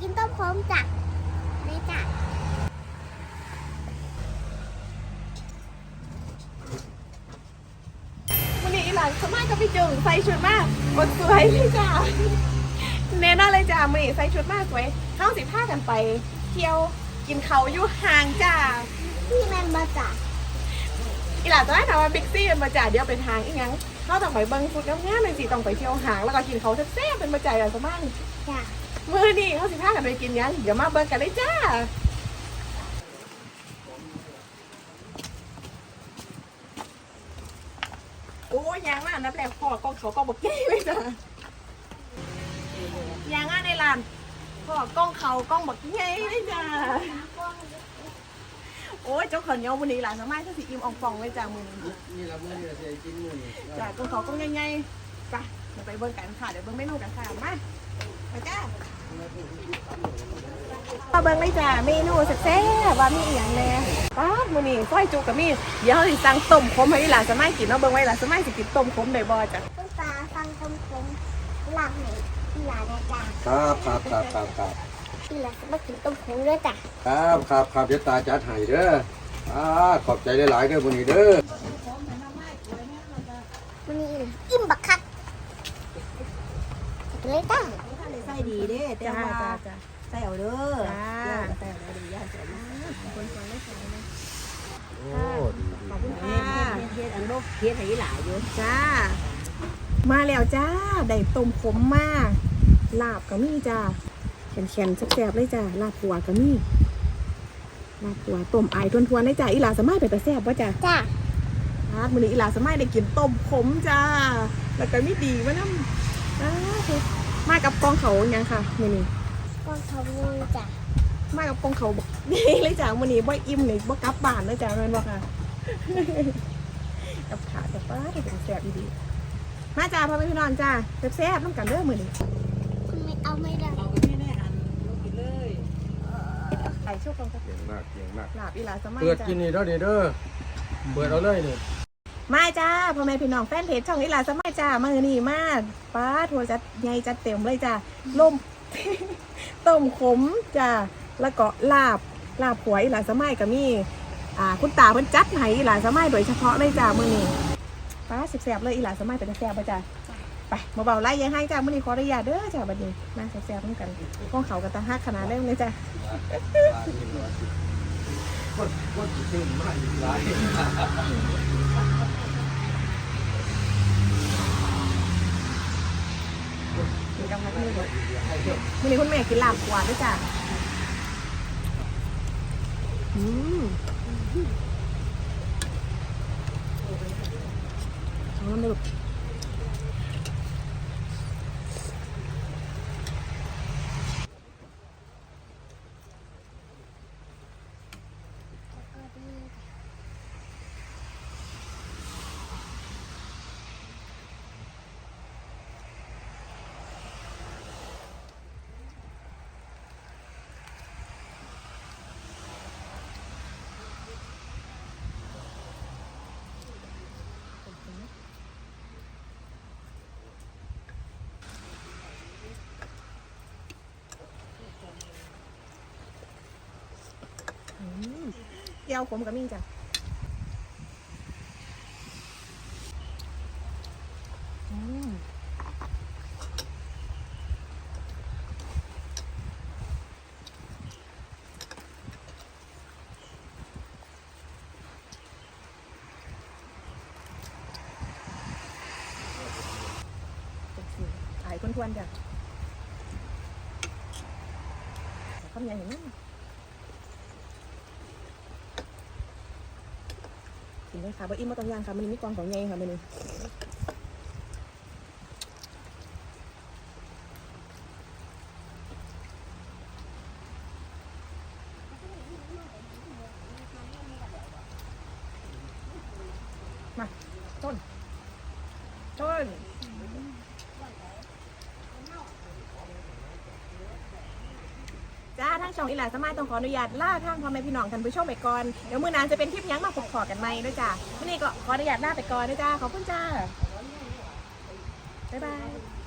กินต้มโค้งจ้ะไม่จ้ะวันนี้อีหลานสามารถก็ไปจึงใส่ชุดมากบดสวยเลยจ้าแน่นอนเลยจ้ามือนี้ใส่ชุดมากสวยเข้าสิผ้ากันไป เที่ยวกินเขาวอยู่ห่างจ้าพี่แมนมาจ้ะอีหลานจะได้ถามว่าบิ๊กซี่เป็นมาจ่าเดียวเป็นทางอีหยัง นอกจากไปเบิ้งฟุตงามๆเลยสิต้องไปเที่ยวหางแล้วก็กินเขาแซ่บๆเป็นมาจ่าอย่างสมานจ้ะมือนี่เขาสิผ้ากันไปกินยังเดี๋ยวมาเบิ้งกันเลยจ้าโอ้ยยังมากนับแรกพ่อกองเขาก็บอกเก้เลยจ้ายางอะในร้านพอกล้องเขากล้องบักใหญ่เลยจ้า โอ้ยเจ้าขอนเหนียววันนี้หลานสามารถที่สิอิ่มอองฟองเลยจ้ามือนี้นี่ละมื้อนี่ละสิได้กินมื้อนี้จ้ากล้องเขากล้องใหญ่ๆจ้ะเดี๋ยวไปเบิ่งกันค่ะเดี๋ยวเบิ่งเมนูกันค่ะมาไปจ้ามาเบิ่งเลยจ้าเมนูแซ่บๆว่ามีอหย่างแน่ป้าดมื้อนี้ซอยจุกกับมีเดี๋ยวเราสิสั่งต้มขมให้หลานสามารถกินเนาะเบิ่งไว้หลานสามารถสิกินต้มขมได้บ่จ้ะคุณตาฟังคำคมหลับไหนพี่หลานนะจ้ะครับครับครับครับ ครับพี่หลานจะมากินต้มโค้งด้วยจ้ะครับครับครับเดี๋ยวตาจัดให้เด้ออ่าขอบใจหลายๆเด้อมื้อนี้เด้อวันนี้อิ่มบักคักกินเลยจ้ะใส่ดีเด้แต่จ้าว่าจ้าจ้าใส่เอาเด้อจ้าใส่เอาเด้อย่าใส่มากคนฟังได้ฟังนะโอ้ดีขอบคุณเฮ็ค่ะดเฮ็ดอันโลกเฮ็ดให้หลายอยู่จ้า มาแล้วจ้า ได้ต้มขมมาลาบก็มีจ้า แข็งๆแซ่บๆเลยจ้าลาบหัวก็มีลาบหัวต้มไอายทวนๆเลยจ้าอีหลาสมัยเป็นตาแซ่บป่ะจ้าจ้ะอามื้อนี้อีหลาสมัยได้กินต้มขมจ้าแล้วก็มีดีมะน้ำอ้าวมากับกองเขายังค่ะมื้อนี้ก้อนเขางูจ้ะมากับกองเขาบอกนี่เลยจ้ามื้อนี้บ่อิ่มนี่บ่กลับบ้านเลยจ้าแม่นบ่ค่ะกับขากับป้าได้เป็นแซ่บดีๆมาจ้าพ่อแม่พี่น้องจ้าแซ่บๆน้ำกันเด้อมื้อนี้คุณไม่เอาไม่ได้ เอาไปไม่ได้อันลูกกินเลย ไข่ชุกกันครับเก่งมากเก่งมากลาบอีหลาสมัยเปิดจ้ากินนี่เด้อนี่เด้อเปิดเอาเลยนี่มาจ้าพ่อแม่พี่น้องแฟนเพจช่องอีหลาสมัยจ้ามือนี่มาป้าทัวจัดใหญ่จัดเต็มเลยจ้าล่ม ต้มขมจ้าแล้วก็ลาบลาบหัวอีหลาสมัยก็มีอ่าคุณตาเพิ่นจัดให้อีหลาสมัยโดยเฉพาะเลยจ้ามือนี้ป้าแซ่บๆเลยอีหลาสมัยเป็นแซ่บป่ะจ้า ไปมาเบาไล่ยังให้จ้ามือนี้ขออนุญาตเด้อจ้าบัดนี้มาแซ่บๆร่วมกันก้องเขากับตาฮักขนาดเล่มเลยจ้าคนคนสิตื่นมาอีกหลายกินกับพักมือด้วยมือนี้คุณแม่กินลาบหัวด้วยจ้าอืม เจียวขมกับมี่งจ้ะขายทวนๆจ้ะคำใหญ่เห็นไหม กินไหมค่ะบอิ่มมาต้องย่างค่ะมันมีกองของใหญ่ค่ะมันนี่มาต้นต้น จ้าทางช่องอีหลาสมัยต้องขออนุญาตล่าทางพ่อแม่พี่น้องท่านผู้ชมไปก่อนเดี๋ยวมื้อนานจะเป็นคลิปหยังมาพบขอกันไหมด้วยจ้าวันนี้ก็ขออนุญาตลาไปก่อนด้วยจ้าขอบคุณจ้าบ๊ายบาย